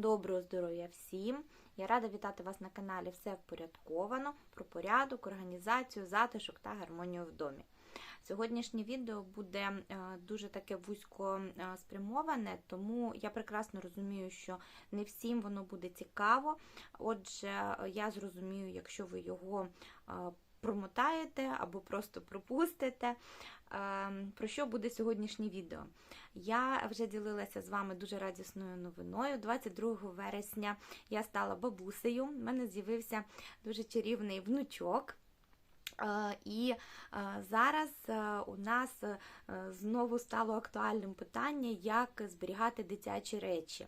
Доброго здоров'я всім! Я рада вітати вас на каналі Все впорядковано про порядок, організацію, затишок та гармонію в домі. Сьогоднішнє відео буде е, дуже таке вузько е, спрямоване, тому я прекрасно розумію, що не всім воно буде цікаво. Отже, я зрозумію, якщо ви його е, промотаєте або просто пропустите. Ем, Про що буде сьогоднішнє відео? Я вже ділилася з вами дуже радісною новиною. 22 вересня я стала бабусею. У мене з'явився дуже чарівний внучок. Е, І е, зараз е, у нас знову стало актуальним питання, як зберігати дитячі речі.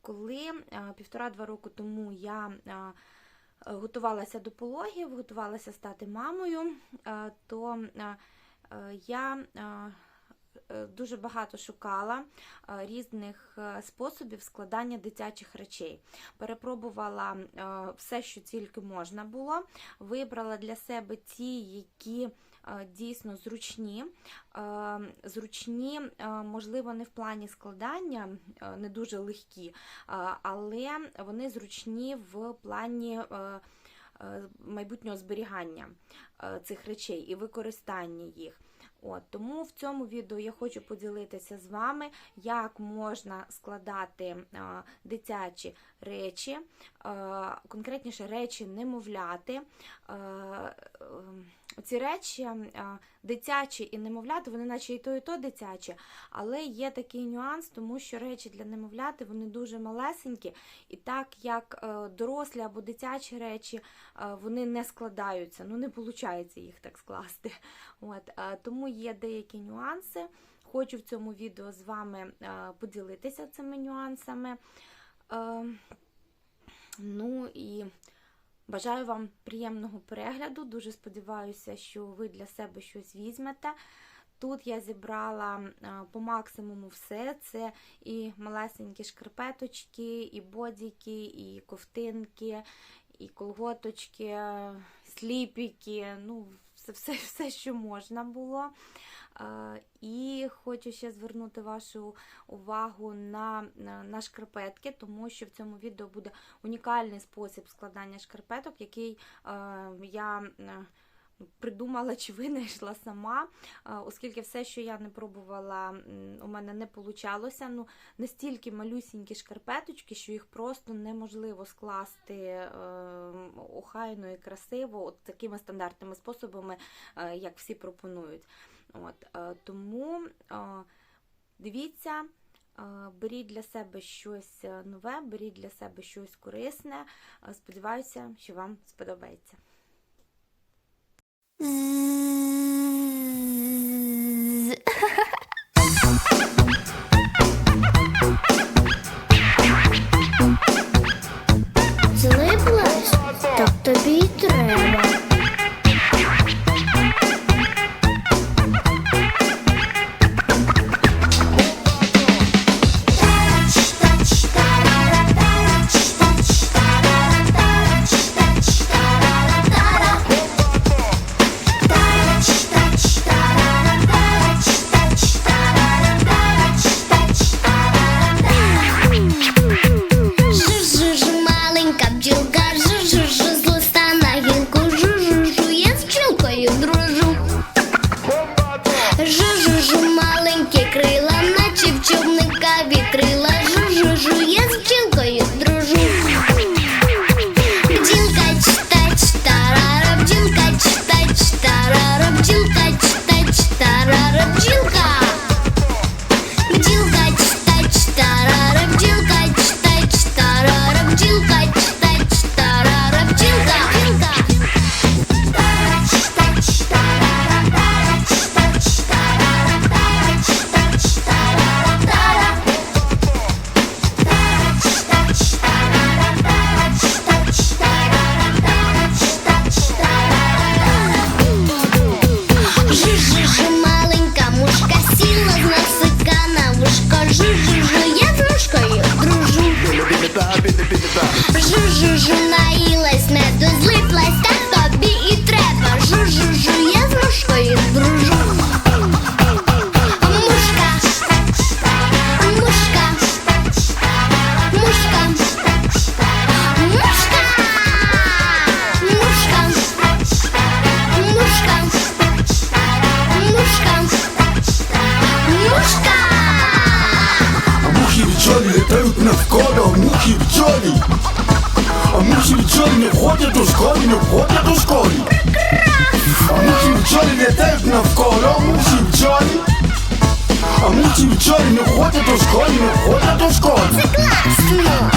Коли півтора-два року тому я готувалася до пологів, готувалася стати мамою, е, то е, е, я е, е, дуже багато шукала е, різних е, способів складання дитячих речей. Перепробувала е, все, що тільки можна було. Вибрала для себе ті, які е, дійсно зручні. Е, Зручні, е, можливо, не в плані складання, е, не дуже легкі, е, але вони зручні в плані. е, е, Майбутнього зберігання е, цих речей і використання їх. От, тому в цьому відео я хочу поділитися з вами, як можна складати е, дитячі речі, е, конкретніше речі немовляти. Ці речі е, дитячі і немовляти, вони наче і то, і то дитячі, але є такий нюанс, тому що речі для немовляти вони дуже малесенькі, і так як е, дорослі або дитячі речі е, вони не складаються, ну не виходить їх так скласти. От, тому є деякі нюанси. Хочу в цьому відео з вами поділитися цими нюансами. Е, Ну і бажаю вам приємного перегляду. Дуже сподіваюся, що ви для себе щось візьмете. Тут я зібрала е, по максимуму все. Це і малесенькі шкарпеточки, і бодіки, і ковтинки, і колготочки, сліпіки. Ну, все, все, все що можна було. І хочу ще звернути вашу увагу на, на, на шкарпетки, тому що в цьому відео буде унікальний спосіб складання шкарпеток, який е, я е, придумала чи винайшла сама, оскільки все, що я не пробувала, у мене не получалося. Ну, настільки малюсінькі шкарпеточки, що їх просто неможливо скласти е, охайно і красиво, от такими стандартними способами, е, як всі пропонують. От, е, тому е, дивіться, беріть для себе щось нове, беріть для себе щось корисне. Сподіваюся, що вам сподобається. Злиплась? Так тобі й треба. 是是是 ходять у школі, ходять у школі Класно,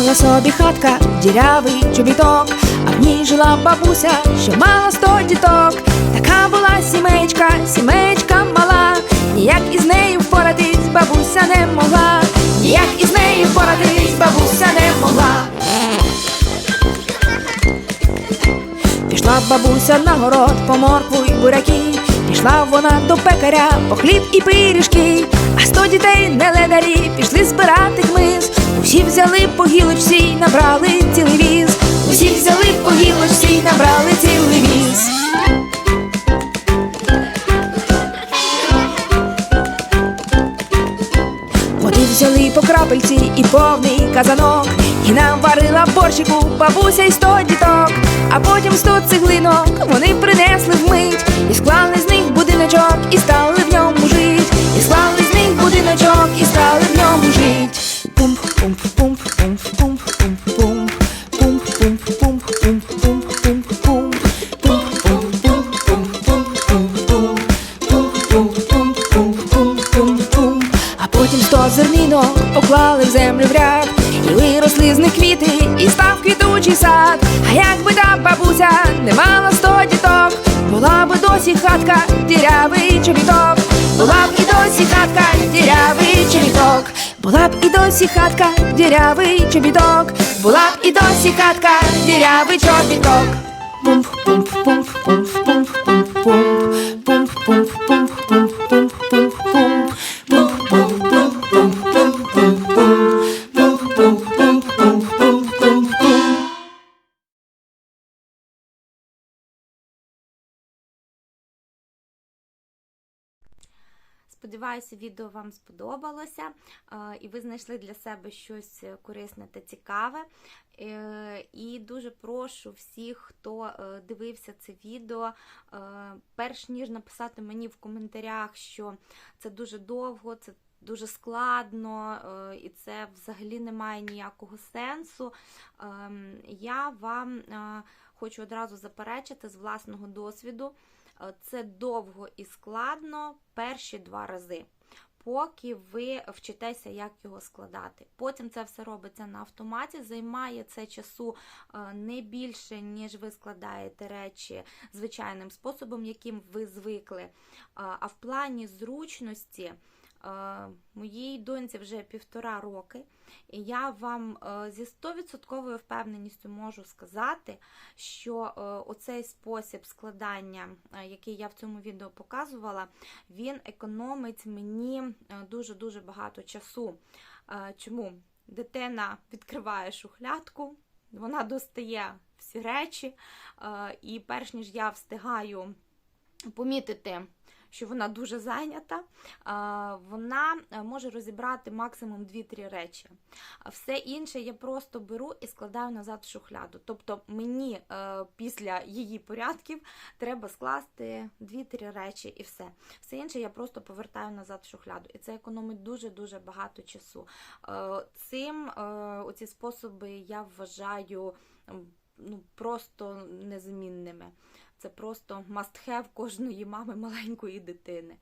Стояла собі хатка, дірявий чобіток, а в ній жила бабуся, що мала сто діток. Така була сімейка, сімейка мала, ніяк із нею впоратись бабуся не могла, ніяк із нею впоратись бабуся не могла. Пішла бабуся на город по моркву й буряки. Пішла вона до пекаря по хліб і пиріжки, а сто дітей не ледарі пішли збирати хмиз. Усі взяли по гілочці й набрали цілий віз. Усі взяли по гілочці й набрали цілий віз. Води взяли по крапельці і повний казанок, і наварила борщику бабуся й сто діток, а потім сто цеглинок вони принесли вмить, і склали з них будиночок, і стали будиночок, і стали в ньому жить. Пумп, пумп, пумп, пумп, пумп, пумп, пумп, пумп, пумп, пумп, пумп, пумп, пумп, пумп. А потім сто зернінок поклали в землю в ряд, і виросли з них квіти, і став квітучий сад. А якби та бабуся не мала сто діток, була би досі хатка, дірявий чобіток, була б і досі хатка, дірявий чобіток, була б і досі хатка, дірявий чобіток, була б і досі хатка, дірявий чобіток. Пумп, пумп, пумп, пумп, пумп, пумп, пумп, пумп, пумп, пумп, пумп, пумп, пумп, пумп. Сподіваюся, відео вам сподобалося е, і ви знайшли для себе щось корисне та цікаве. Е, І дуже прошу всіх, хто е, дивився це відео, перш ніж написати мені в коментарях, що це дуже довго, це дуже складно і це взагалі не має ніякого сенсу. Ем, Я вам хочу одразу заперечити з власного досвіду. Е, Це довго і складно перші два рази, поки ви вчитеся, як його складати. Потім це все робиться на автоматі, займає це часу е, не більше, ніж ви складаєте речі звичайним способом, яким ви звикли. Е, А в плані зручності. Моїй доньці вже півтора роки, і я вам е, зі 100% впевненістю можу сказати, що е, оцей спосіб складання, е, який я в цьому відео показувала, він економить мені дуже-дуже багато часу. Чому? дитина відкриває шухлядку, вона достає всі речі, і перш ніж я встигаю помітити, що вона дуже зайнята, вона е, може розібрати максимум 2-3 речі. Все інше я просто беру і складаю назад в шухляду. Тобто мені е, після її порядків треба скласти 2-3 речі і все. Все інше я просто повертаю назад в шухляду. І це економить дуже-дуже багато часу. Е, Цим оці способи я вважаю ну, просто незамінними. Це просто have кожної мами маленької дитини.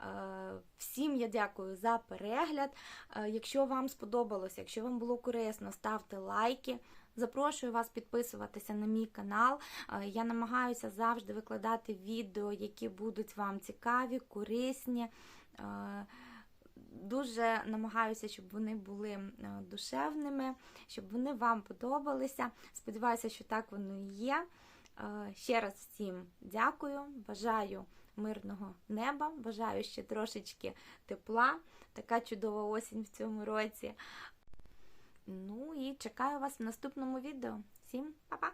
Е, Всім я дякую за перегляд. Е, Якщо вам сподобалося, якщо вам було корисно, ставте лайки. Запрошую вас підписуватися на мій канал. Е, Я намагаюся завжди викладати відео, які будуть вам цікаві, корисні. Дуже намагаюся, щоб вони були душевними, щоб вони вам подобалися. Сподіваюся, що так воно і є. Ще раз всім дякую. Бажаю мирного неба, бажаю ще трошечки тепла. Така чудова осінь в цьому році. Ну і чекаю вас в наступному відео. Всім па-па!